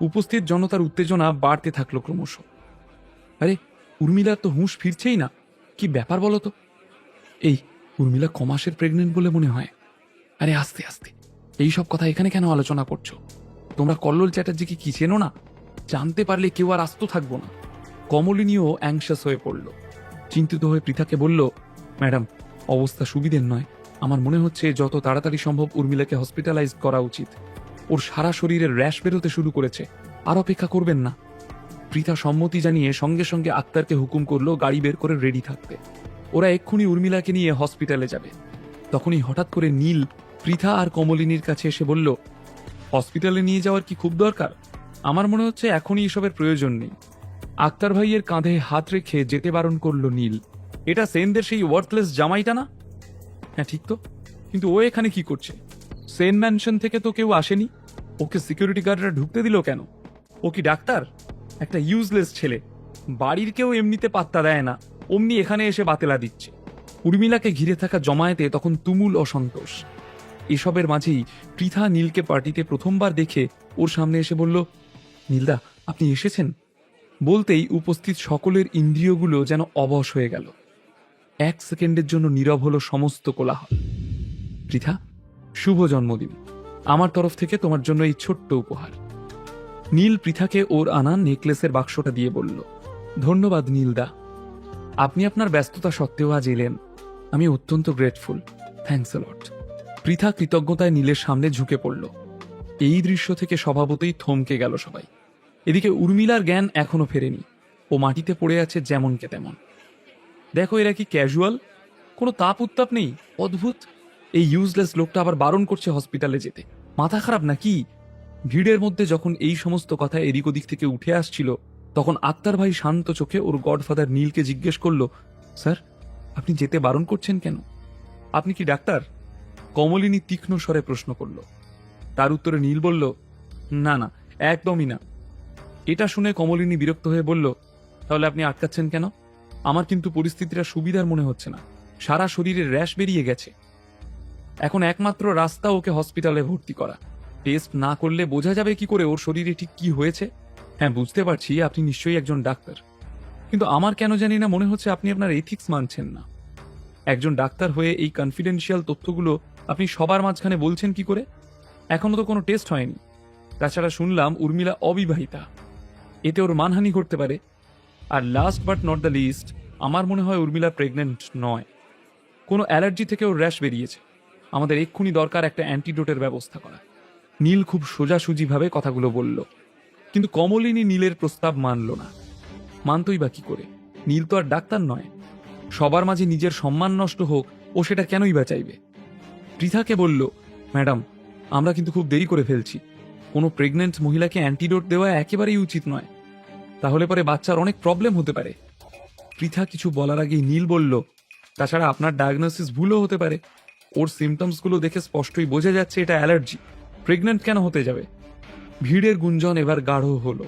উপস্থিত জনতার উত্তেজনা বাড়তে থাকল ক্রমশ। আরে, উর্মিলার তো হুঁশ ফিরছেই না। কি ব্যাপার বলো তো? এই, উর্মিলা কমাসের প্রেগনেন্ট বলে মনে হয়। আরে, আস্তে আস্তে। এই সব কথা এখানে কেন আলোচনা করছ? তোমরা কল্লোল চ্যাটার্জিকে কি চেনো না? জানতে পারলে কেউ আর আস্ত থাকব না। কমলিনীও অ্যাংশাস হয়ে পড়ল। চিন্তিত হয়ে পৃথাকে বলল, ম্যাডাম, অবস্থা সুবিধের নয়। আমার মনে হচ্ছে যত তাড়াতাড়ি সম্ভব উর্মিলাকে হসপিটালাইজ করা উচিত। ওর সারা শরীরের র্যাশ বেরোতে শুরু করেছে। আর অপেক্ষা করবেন না। পৃথা সম্মতি জানিয়ে সঙ্গে সঙ্গে আক্তারকে হুকুম করল গাড়ি বের করে রেডি থাকতে। ওরা এক্ষুনি উর্মিলাকে নিয়ে হসপিটালে যাবে। তখনই হঠাৎ করে নীল পৃথা আর কমলিনীর কাছে এসে বলল, হসপিটালে নিয়ে যাওয়ার কি খুব দরকার? আমার মনে হচ্ছে এখনই এসবের প্রয়োজন নেই। আক্তার ভাইয়ের কাঁধে হাত রেখে যেতে বারণ করল নীল, এটা সেনদের সেই ওয়ার্থলেস জামাইটা না? হ্যাঁ ঠিক তো। কিন্তু ও এখানে কি করছে? সেন ম্যানশন থেকে তো কেউ আসেনি? ওকে সিকিউরিটি গার্ডরা ঢুকতে দিল কেন? ও কি ডাক্তার? একটা ইউজলেস ছেলে। বাড়ির কেউ এমনিতে পাত্তা দেয় না। অমনি এখানে এসে বাতেলা দিচ্ছে। উর্মিলাকে ঘিরে থাকা জমায়েতে তখন তুমুল অসন্তোষ। এসবের মাঝেই পৃথা নীলকে পার্টিতে প্রথমবার দেখে ওর সামনে এসে বলল, নীলদা, আপনি এসেছেন? বলতেই উপস্থিত সকলের ইন্দ্রিয়গুলো যেন অবশ হয়ে গেল। এক সেকেন্ডের জন্য নীরব হলো সমস্ত কোলাহল। পৃথা, শুভ জন্মদিন। আমার তরফ থেকে তোমার জন্য এই ছোট্ট উপহার। নীল পৃথাকে ওর আনা নেকলেসের বাক্সটা দিয়ে বলল, ধন্যবাদ, নীলদা। আপনি আপনার ব্যস্ততা সত্ত্বেও আজ এলেন। আমি অত্যন্ত গ্রেটফুল থ্যাংকস লট পৃথা কৃতজ্ঞতায় নীলের সামনে ঝুঁকে পড়ল। এই দৃশ্য থেকে স্বভাবতই থমকে গেল সবাই। এদিকে উর্মিলার জ্ঞান এখনও ফেরেনি। ও মাটিতে পড়ে আছে যেমনকে তেমন। দেখো এরা কি ক্যাজুয়াল কোনো তাপ উত্তাপ নেই? অদ্ভুত। এই ইউজলেস লোকটা আবার বারণ করছে হসপিটালে যেতে। মাথা খারাপ নাকি? ভিড়ের মধ্যে যখন এই সমস্ত কথা এদিক ওদিক থেকে উঠে আসছিল, তখন আক্তার ভাই শান্ত চোখে ওর গডফাদার নীলকে জিজ্ঞেস করল, স্যার, আপনি যেতে বারণ করছেন কেন? আপনি কি ডাক্তার? কমলিনী তীক্ষ্ণ স্বরে প্রশ্ন করল। তার উত্তরে নীল বলল, না না, একদমই না। এটা শুনে কমলিনী বিরক্ত হয়ে বলল, তাহলে আপনি আটকাচ্ছেন কেন? আমার কিন্তু পরিস্থিতিটা সুবিধার মনে হচ্ছে না। সারা শরীরে র্যাশ বেরিয়ে গেছে। এখন একমাত্র রাস্তা ওকে হসপিটালে ভর্তি করা। টেস্ট না করলে বোঝা যাবে কি করে ওর শরীরে ঠিক কি হয়েছে। হ্যাঁ বুঝতে পারছি, আপনি নিশ্চয়ই একজন ডাক্তার। কিন্তু আমার কেন জানি না মনে হচ্ছে আপনি আপনার এথিক্স মানছেন না। একজন ডাক্তার হয়ে এই কনফিডেন্সিয়াল তথ্যগুলো আপনি সবার মাঝখানে বলছেন কি করে? এখনও তো কোনো টেস্ট হয়নি। তাছাড়া শুনলাম উর্মিলা অবিবাহিতা। এতে ওর মানহানি ঘটতে পারে। আর last but not the least আমার মনে হয় উর্মিলা প্রেগনেন্ট নয়। কোনো অ্যালার্জি থেকে ওর র্যাশ বেরিয়েছে। আমাদের এক্ষুনি দরকার একটা অ্যান্টিডোটের ব্যবস্থা করা। নীল খুব সোজাসুজিভাবে কথাগুলো বলল, কিন্তু কমলিনী নীলের প্রস্তাব মানল না। মানতই বা কি করে? নীল তো আর ডাক্তার নয়। সবার মাঝে নিজের সম্মান নষ্ট হোক, ও সেটা কেনই বা চাইবে? পৃথাকে বলল, ম্যাডাম, আমরা কিন্তু খুব দেরি করে ফেলছি। কোনো প্রেগনেন্ট মহিলাকে অ্যান্টিডোট দেওয়া একেবারেই উচিত নয়। তাহলে পরে বাচ্চার অনেক প্রবলেম হতে পারে। পৃথা কিছু বলার আগেই নীল বলল, তাছাড়া আপনার ডায়াগনোসিস ভুলও হতে পারে। ওর সিমটমসগুলো দেখে স্পষ্টই বোঝা যাচ্ছে এটা অ্যালার্জি। প্রেগনেন্ট কেন হতে যাবে? ভিড়ের গুঞ্জন এবার গাঢ় হলো।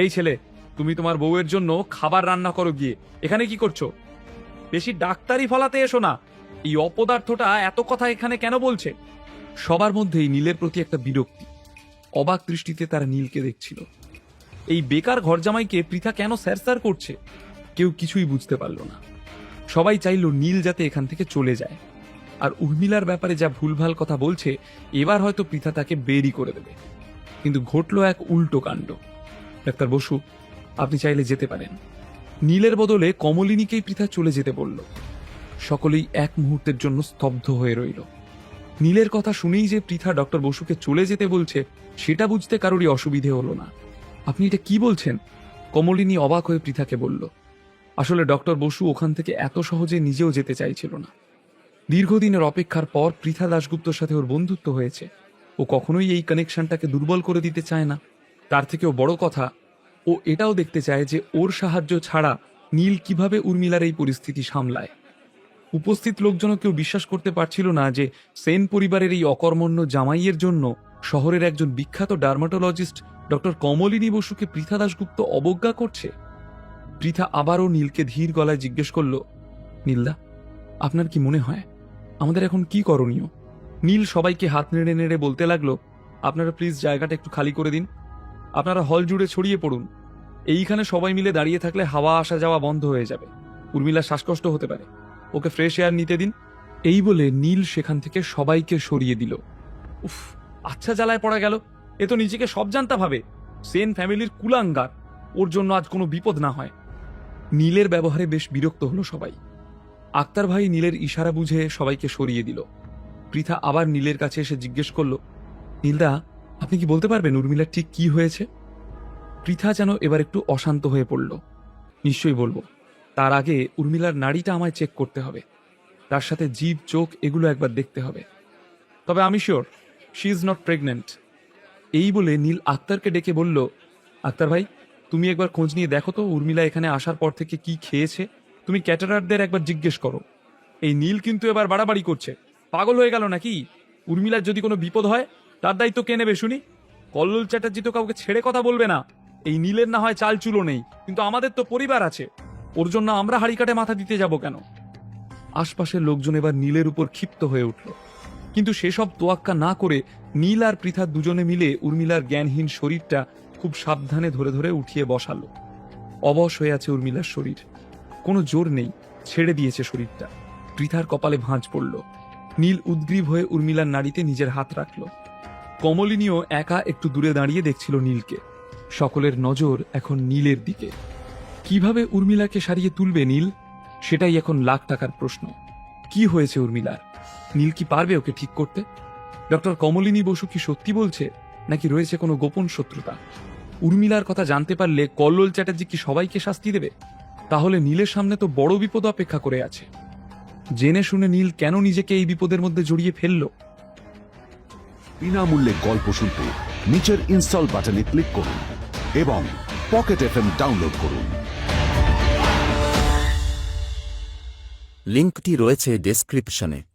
এই ছেলে, তুমি তোমার বউয়ের জন্য খাবার রান্না করো গিয়ে। এখানে কি করছ? বেশি ডাক্তারি ফলাতে এসো না। এই অপদার্থটা এত কথা এখানে কেন বলছে? সবার মধ্যেই নীলের প্রতি একটা বিরক্তি। অবাক দৃষ্টিতে তারা নীলকে দেখছিল। এই বেকার ঘরজামাইকে পৃথা কেন স্যারস্যার করছে? কেউ কিছুই বুঝতে পারল না। সবাই চাইল নীল যাতে এখান থেকে চলে যায়। আর উর্মিলার ব্যাপারে যা ভুলভাল কথা বলছে, এবার হয়তো পৃথা তাকে বেরি করে দেবে। কিন্তু ঘটল এক উল্টো কাণ্ড। ডাক্তার বসু, আপনি চাইলে যেতে পারেন। নীলের বদলে কমলিনীকেই পৃথা চলে যেতে বলল। সকলেই এক মুহূর্তের জন্য স্তব্ধ হয়ে রইল। নীলের কথা শুনেই যে পৃথা ডক্টর বসুকে চলে যেতে বলছে, সেটা বুঝতে কারোরই অসুবিধে হলো না। আপনি এটা কি বলছেন? কমলিনী অবাক হয়ে পৃথাকে বলল, আসলে ডক্টর বসু ওখান থেকে এত সহজে নিজেও যেতে চাইছিল না। দীর্ঘদিনের অপেক্ষার পর পৃথা দাশগুপ্তর সাথে ওর বন্ধুত্ব হয়েছে। ও কখনোই এই কানেকশনটাকে দুর্বল করে দিতে চায় না। তার থেকেও বড় কথা, ও এটাও দেখতে চায় যে ওর সাহায্য ছাড়া নীল কীভাবে উর্মিলার এই পরিস্থিতি সামলায়। উপস্থিত লোকজনও কেউ বিশ্বাস করতে পারছিল না যে সেন পরিবারের এই অকর্মণ্য জামাইয়ের জন্য শহরের একজন বিখ্যাত ডার্মাটোলজিস্ট ডক্টর কমলিনী বসুকে পৃথা দাশগুপ্ত অবজ্ঞা করছে। পৃথা আবারও নীলকে ধীর গলায় জিজ্ঞেস করল, নীলদা, আপনার কি মনে হয় আমাদের এখন কি করণীয়? নীল সবাইকে হাত নেড়ে নেড়ে বলতে লাগল, আপনারা প্লিজ জায়গাটা একটু খালি করে দিন। আপনারা হল জুড়ে ছড়িয়ে পড়ুন। এইখানে সবাই মিলে দাঁড়িয়ে থাকলে হাওয়া আসা যাওয়া বন্ধ হয়ে যাবে। উর্মিলার শ্বাসকষ্ট হতে পারে। ওকে ফ্রেশ এয়ার নিতে দিন। এই বলে নীল সেখান থেকে সবাইকে সরিয়ে দিল। উফ আচ্ছা জ্বালায় পড়া গেল। এ তো নিজেকে সব জানতা ভাবে। সেন ফ্যামিলির কুলাঙ্গার। ওর জন্য আজ কোনো বিপদ না হয়। নীলের ব্যবহারে বেশ বিরক্ত হলো সবাই। আক্তার ভাই নীলের ইশারা বুঝে সবাইকে সরিয়ে দিল। পৃথা আবার নীলের কাছে এসে জিজ্ঞেস করল, নীলদা, আপনি কি বলতে পারবেন উর্মিলার ঠিক কি হয়েছে? পৃথা যেন এবার একটু অশান্ত হয়ে পড়ল। নিশ্চয়ই বলব। তার আগে উর্মিলার নাড়িটা আমায় চেক করতে হবে। তার সাথে জীব চোখ এগুলো একবার দেখতে হবে। তবে আমি sure she is not pregnant এই বলে নীল আক্তারকে ডেকে বলল, আক্তার ভাই, তুমি একবার খোঁজ নিয়ে দেখো তো উর্মিলা এখানে আসার পর থেকে কি খেয়েছে? তুমি ক্যাটারারদের একবার জিজ্ঞেস করো। এই নীল কিন্তু এবার বাড়াবাড়ি করছে। পাগল হয়ে গেল নাকি? উর্মিলার যদি কোনো বিপদ হয়, তার দায়িত্ব কে নেবে শুনি? কল্লোল চ্যাটার্জি তো কাউকে ছেড়ে কথা বলবে না। এই নীলের না হয় চাল চুলো নেই, কিন্তু আমাদের তো পরিবার আছে। ওর জন্য আমরা হাড়ি কাটে মাথা দিতে যাব কেন? আশপাশের লোকজন এবার নীলের উপর ক্ষিপ্ত হয়ে উঠল। কিন্তু সেসব তোয়াক্কা না করে নীল আর পৃথা দুজনে মিলে উর্মিলার জ্ঞানহীন শরীরটা খুব সাবধানে ধরে ধরে উঠিয়ে বসালো। অবশ হয়ে আছে উর্মিলার শরীর। কোনো জোর নেই, ছেড়ে দিয়েছে শরীরটা। পৃথার কপালে ভাঁজ পড়ল। নীল উদ্গ্রীব হয়ে উর্মিলার নাড়িতে নিজের হাত রাখল। কমলিনীও একা একটু দূরে দাঁড়িয়ে দেখছিল নীলকে। সকলের নজর এখন নীলের দিকে। কীভাবে উর্মিলাকে সারিয়ে তুলবে নীল? সেটাই এখন লাখ টাকার প্রশ্ন। কি হয়েছে উর্মিলার? নীল কি পারবে ওকে ঠিক করতে? ডক্টর কমলিনী বসু কি সত্যি বলছে, নাকি রয়েছে কোনো গোপন শত্রুতা? উর্মিলার কথা জানতে পারলে কল্লোল চ্যাটার্জি কি সবাইকে শাস্তি দেবে? তাহলে নীলের সামনে তো বড় বিপদ অপেক্ষা করে আছে। জেনে শুনে নীল কেন নিজেকে এই বিপদের মধ্যে জড়িয়ে ফেলল? বিনামূল্যে গল্প শুনতে নিচের ইনস্টল বাটনে ক্লিক করুন এবং পকেট এফএম ডাউনলোড করুন। লিঙ্কটি রয়েছে ডেসক্রিপশনে।